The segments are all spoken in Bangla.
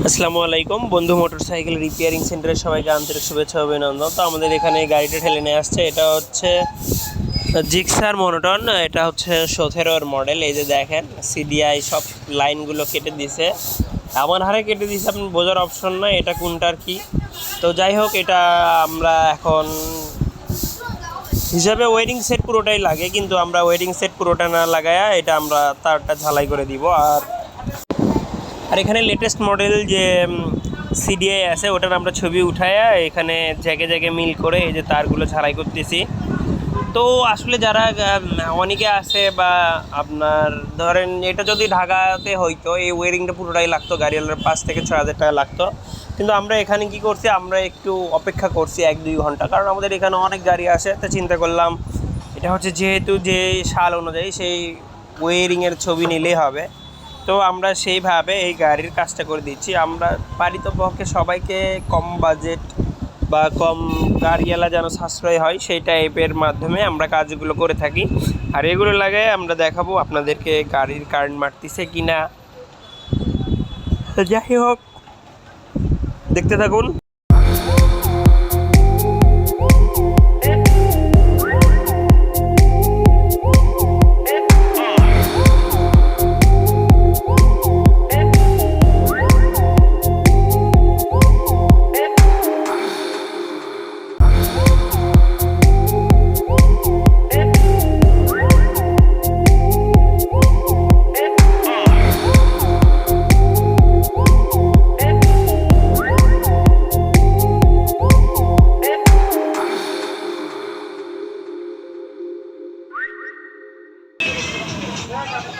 আসসালামু আলাইকুম। বন্ধু মোটরসাইকেল রিপেয়ারিং সেন্টারের সবাইকে আন্তরিক শুভেচ্ছা, অভিনন্দন। তো আমাদের এখানে গাড়িটা ঠেলে নিয়ে আসছে। এটা হচ্ছে জিক্সার মনোটন এটা হচ্ছে সতেরোর মডেল এই যে দেখেন সিডিআই সব লাইনগুলো কেটে দিছে। আমার হারে কেটে দিছে, আপনি বোঝার অপশন নাই, এটা কোনটার কি? তো যাই হোক, এটা আমরা এখন হিসাবে ওয়েডিং সেট পুরোটাই লাগে, কিন্তু আমরা ওয়েডিং সেট পুরোটা না লাগায়া এটা আমরা তারটা ঝালাই করে দিব। আর আর এখানে লেটেস্ট মডেল যে সিডিআই আছে, ওটার আমরা ছবি উঠায়া এখানে জায়গায় জায়গায় মিল করে এই যে তারগুলো ঝালাই করতেছি। তো আসলে যারা অনেকে আছে বা আপনার ধরেন এটা যদি ঢাকাতে হইতো, এই ওয়ারিংটা পুরোটাই লাগতো, গাড়িওয়ালার পাঁচ থেকে ছয় হাজার টাকা লাগতো। কিন্তু আমরা এখানে কি করছি, আমরা একটু অপেক্ষা করছি এক দুই ঘণ্টা। কারণ আমাদের এখানে অনেক গাড়ি আসে তো চিন্তা করলাম, এটা হচ্ছে যেহেতু যে সাল অনুযায়ী সেই ওয়ারিংয়ের ছবি নিলেই হবে। তো আমরা সেইভাবে এই গাড়ির কাজটা করে দিচ্ছি। আমরা বাড়িতে পক্ষে সবাইকে কম বাজেট বা কম গাড়িওয়ালা যেন সাশ্রয় হয়, সেই টাইপের মাধ্যমে আমরা কাজগুলো করে থাকি। আর এগুলো লাগে আমরা দেখাবো আপনাদেরকে গাড়ির কারেন্ট মারতেছে কি না যাই হোক, দেখতে থাকুন।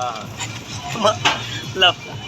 Ah. Love.